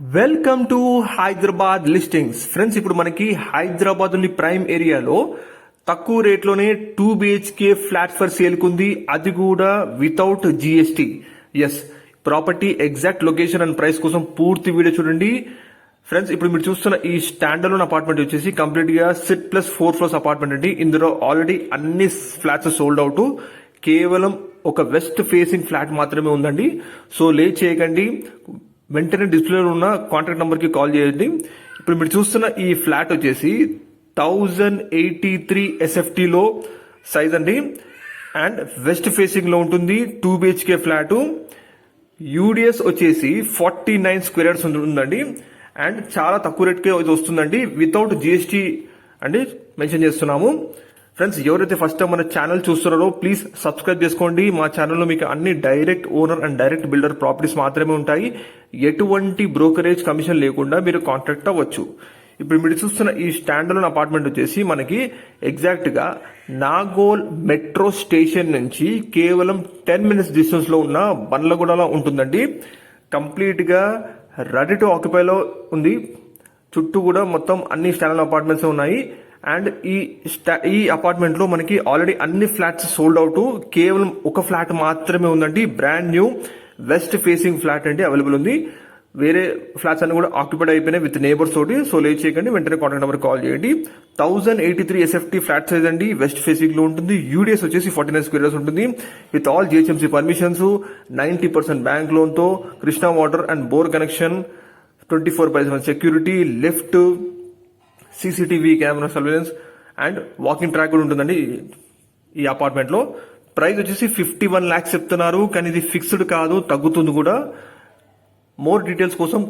Welcome to Hyderabad listings friends ఇప్పుడు మనకి హైదరాబాద్ నుండి ప్రైమ్ ఏరియాలో తక్కువ రేట్లోనే two BHK flat for sale కుంది అది కూడా without GST yes property exact location and price కోసం పూర్తి వీడియో చూడండి. ఫ్రెండ్స్ ఇప్పుడు మీరు చూస్తున్న ఈ స్టాండర్డ్ అపార్ట్మెంట్ వచ్చేసి కంప్లీట్గా stilt plus four floors apartment అండి. ఇందులో ఆల్రెడీ అన్ని ఫ్లాట్స్ సోల్డ్ అవుట్ కేవలం ఒక వెస్ట్ ఫేసింగ్ ఫ్లాట్ మాత్రమే ఉందండి. సో లే చేయకండి. వెంటనే డిస్ప్లేలో ఉన్న కాంటాక్ట్ నెంబర్కి కాల్ చేయండి. ఇప్పుడు మీరు చూస్తున్న ఈ ఫ్లాట్ వచ్చేసి థౌజండ్ ఎయిటీ త్రీ ఎస్ఎఫ్టీలో సైజ్ అండి. అండ్ వెస్ట్ ఫేసింగ్లో ఉంటుంది టూ బిహెచ్కే ఫ్లాటు. యూడిఎస్ వచ్చేసి ఫార్టీ నైన్ స్క్వేర్ యార్డ్స్ ఉంటుందండి అండ్ చాలా తక్కువ రేట్కే ఇది వస్తుందండి. వితౌట్ జిఎస్టీ అండి మెన్షన్ చేస్తున్నాము. ఫ్రెండ్స్ ఎవరైతే ఫస్ట్ టైం మన ఛానల్ చూస్తున్నారో ప్లీజ్ సబ్స్క్రైబ్ చేసుకోండి. మా ఛానల్లో మీకు అన్ని direct owner and direct builder properties మాత్రమే ఉంటాయి. ఎటువంటి బ్రోకరేజ్ కమిషన్ లేకుండా మీరు కాంట్రాక్ట్ అవ్వచ్చు. ఇప్పుడు మీరు చూస్తున్న ఈ స్టాండర్డ్ అపార్ట్మెంట్ వచ్చేసి మనకి ఎగ్జాక్ట్గా నాగోల్ మెట్రో స్టేషన్ నుంచి కేవలం టెన్ మినిట్స్ డిస్టెన్స్లో ఉన్న బండ్లగూడలో ఉంటుందండి. కంప్లీట్గా రెడీ టు ఆక్యుపైలో ఉంది. చుట్టూ కూడా మొత్తం అన్ని స్టాండర్డ్ అపార్ట్మెంట్స్ ఉన్నాయి. అండ్ ఈ స్టా ఈ అపార్ట్మెంట్లో మనకి ఆల్రెడీ అన్ని ఫ్లాట్స్ సోల్డ్ అవుట్ కేవలం ఒక ఫ్లాట్ మాత్రమే ఉందండి. Brand new west facing flat అండి అవైలబుల్ ఉంది. వేరే ఫ్లాట్స్ అన్ని కూడా ఆక్యుపైడ్ అయిపోయినాయి విత్ నేబర్స్ తోటి. సో లేట్ చేయకండి వెంటనే కాంటాక్ట్ నెంబర్ కాల్ చేయండి. Thousand eighty three SFT flat size అండి. వెస్ట్ ఫేసింగ్లో ఉంటుంది. యూడిఎస్ వచ్చేసి ఫార్టీ నైన్ స్క్వేర్ ఉంటుంది. With all GHMC permissions ninety percent bank లోన్తో Krishna water and bore connection twenty four by seven security lift CCTV camera surveillance and walking track కూడా ఉంటుందండి ఈ అపార్ట్మెంట్లో. Price వచ్చేసి ఫిఫ్టీ వన్ ల్యాక్స్ చెప్తున్నారు కానీ ఇది ఫిక్స్డ్ కాదు తగ్గుతుంది కూడా. మోర్ డీటెయిల్స్ కోసం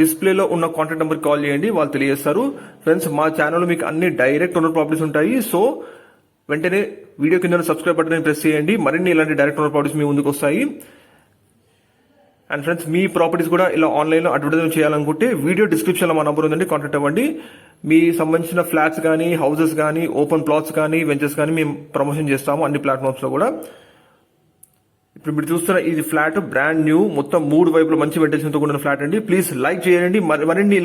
డిస్ప్లేలో ఉన్న కాంటాక్ట్ నెంబర్ కాల్ చేయండి వాళ్ళు తెలియజేస్తారు. ఫ్రెండ్స్ మా ఛానల్లో మీకు అన్ని డైరెక్ట్ ఓనర్ ప్రాపర్టీస్ ఉంటాయి సో వెంటనే వీడియో కింద సబ్స్క్రైబ్ బటన్ ప్రెస్ చేయండి మరిన్ని ఇలాంటి డైరెక్ట్ ఓనర్ ప్రాపర్టీస్ మీ ముందుకు వస్తాయి. అండ్ ఫ్రెండ్స్ మీ ప్రాపర్టీస్ కూడా ఇలా ఆన్లైన్లో అడ్వర్టైజ్మెంట్ చేయాలనుకుంటే వీడియో డిస్క్రిప్షన్లో మా నంబర్ ఉందండి కాంటాక్ట్ అవ్వండి. మీ సంబంధించిన ఫ్లాట్స్ కానీ హౌసెస్ కానీ ఓపెన్ ప్లాట్స్ కానీ వెంచర్స్ కానీ మేము ప్రమోషన్ చేస్తాము అన్ని ప్లాట్ఫామ్స్లో కూడా. ఇప్పుడు మీరు చూస్తున్న ఇది ఫ్లాట్ బ్రాండ్ న్యూ మొత్తం మూడు వైపులు మంచి వెంటేషన్తో కూడిన ఫ్లాట్ అండి. ప్లీజ్ లైక్ చేయండి. మరి- మరిన్ని